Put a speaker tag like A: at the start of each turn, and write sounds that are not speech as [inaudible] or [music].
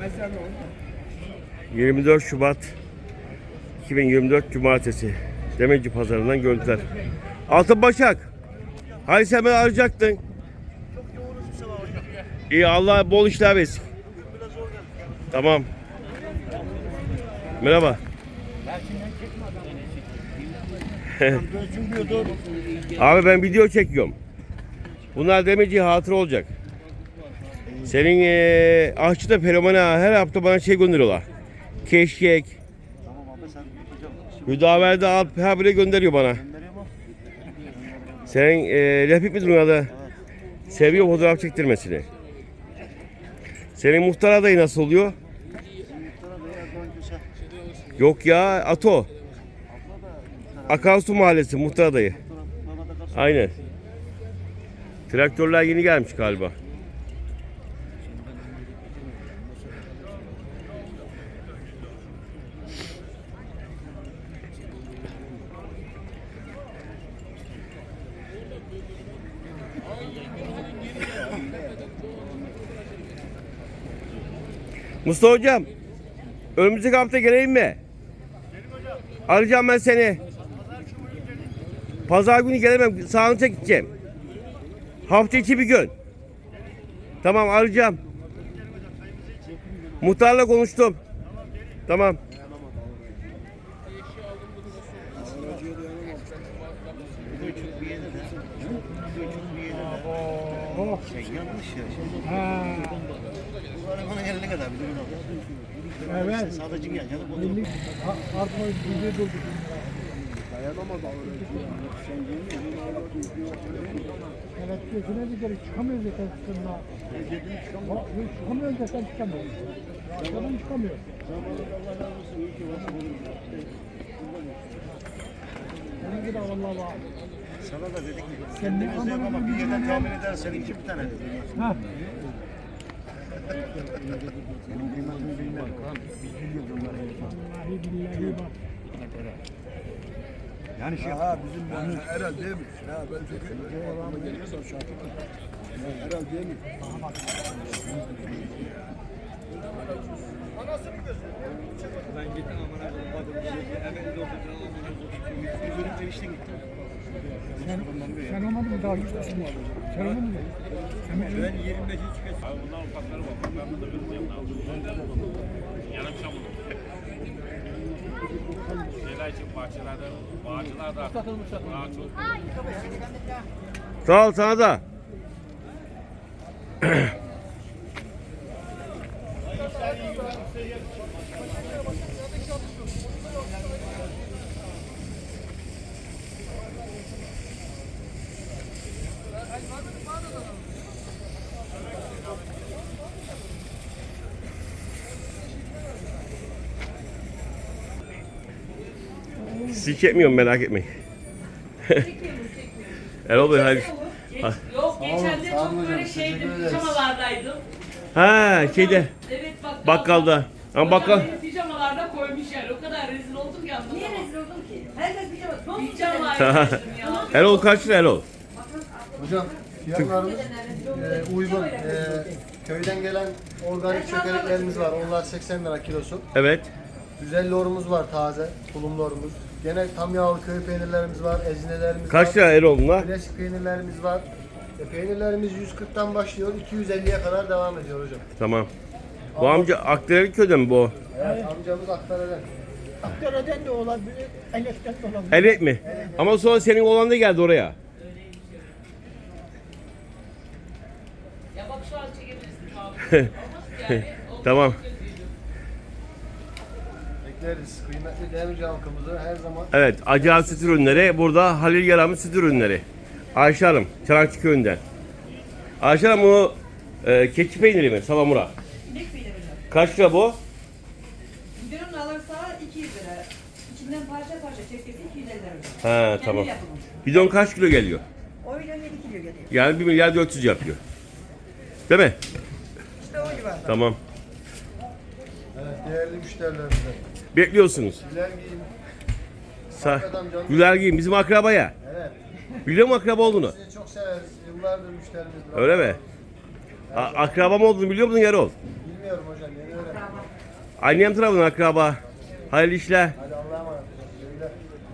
A: Mezarı oldu.
B: 24 Şubat 2024 Cumartesi Demirci Pazarı'ndan görüntüler. Altın Başak. Hani sen beni arayacaktın. İyi Allah bol işler versin. Tamam. Merhaba. [laughs] Abi ben video çekiyorum. Bunlar demirci hatır olacak. Senin eee aşçı da fenomena her hafta bana şey gönderiyorlar. Keşkek.
C: Tamam abi sen
B: Müdaverede alıp habire gönderiyor bana. Senin eee Refik midir onun adı? Seviyor fotoğraf çektirmesini. Senin muhtar adayı nasıl oluyor? Yok ya Ato. Akarsu Mahallesi muhtar adayı. Aynen. Traktörler yeni gelmiş galiba. Mustafa hocam, önümüzdeki hafta geleyim mi? Arayacağım ben seni. Pazar günü gelemem. Sağlıkça gideceğim. Hafta içi bir gün. Tamam arayacağım. Muhtarla konuştum. Tamam.
C: Şey yanlış ya.
A: Ha.
C: Eline kadar bir ürün alıyor.
A: Evet.
C: Sadece gel canım. Onu
A: Milli artma güzel oldu. Evet gözüne bir kere çıkamıyor zaten sıkıntı. Çıkamıyor. Çıkamıyor zaten çıkamıyor. Adam çıkamıyor. Senin gibi Allah Allah.
C: Sana da dedik ki
A: Sen ne
C: kendimiz de yok ama
A: anladın
C: bir yerden
A: ya.
C: temin eder seninki bir tane.
A: Ha.
C: Senin kıymetini bilmem. Biz biliyoruz onları.
A: Vallahi billahi bak.
C: Yani şey
D: Ha bizim yani herhal değil mi? Ha ben çok Herhal değil mi?
C: Üzülüp erişten gittim.
A: Sen, sen olmadın mı daha Sen olmadın mı?
C: Ben 25'i çıkacağım.
E: Abi bunlar ufakları var. Ben bunu da bilmiyorum abi. Yarım çamur. Şeyler için bahçelerde, bağcılarda daha çok.
B: Sağ ol sana da. Sizi çekmiyorum merak etmeyin. Erol Bey hayır. Ha.
F: Yok geçen de çok böyle şeydim, pijamalardaydım.
B: Ha şeyde
F: Evet bakkal.
B: bakkalda. Ama bakkal
F: beni pijamalarda koymuş yani. O kadar rezil oldum ki anlatamam.
G: Niye rezil oldun ki? Herkes pijama. Don mu
F: Pijamalardaydım ya.
B: Erol kaç lira Erol?
H: Hocam fiyatlarımız e, uygun. E, köyden gelen organik çökeleklerimiz var. Onlar 80 lira kilosu.
B: Evet.
H: Güzel lorumuz var taze. Tulum lorumuz. Gene tam yağlı köy peynirlerimiz var. Ezinelerimiz
B: Kaç
H: var.
B: lira Erol bunlar?
H: Klasik peynirlerimiz var. E, peynirlerimiz 140'tan başlıyor. 250'ye kadar devam ediyor hocam.
B: Tamam. Bu amca Akdere köyde mi bu?
H: Evet, amcamız Aktarelen.
A: Aktara'dan da olabilir, elekten de olabilir.
B: Evet mi? Ama sonra senin oğlan da geldi oraya.
F: Ya bak şu an çekebilirsin abi. [laughs] Olmaz yani. [laughs] O
B: Tamam.
H: Bekleriz. Kıymetli demirci halkımızı her zaman
B: Evet, Acayip Süt Ürünleri. Burada Halil Yaram'ın süt ürünleri. Ayşe Hanım, Çanakçı Köyü'nden. Ayşe Hanım bu e, keçi peyniri mi? Salamura.
G: İnek peyniri hocam.
B: Kaç lira bu?
G: Bidonunu alırsa 200 lira. İçinden parça parça çekirse 250 lira hocam.
B: Ha
G: Kendi
B: tamam.
G: yapımı.
B: Bidon kaç kilo geliyor?
G: O bidon 7 kilo geliyor.
B: Yani 1 milyar 400 yapıyor. Değil mi?
G: İşte o civarda.
B: Tamam.
H: Değerli müşterilerimize.
B: Bekliyorsunuz.
H: Güler giyim.
B: Sa Güler giyin bizim akraba ya.
H: Evet.
B: Biliyor mu akraba olduğunu?
H: Sizi çok severiz. Yıllardır müşterimizdir.
B: Öyle mi? A- akrabam olduğunu biliyor musun Yarol?
H: Bilmiyorum hocam yeni öğrendim.
B: Annem tarafından akraba. Hayırlı işler.
H: Hadi Allah'a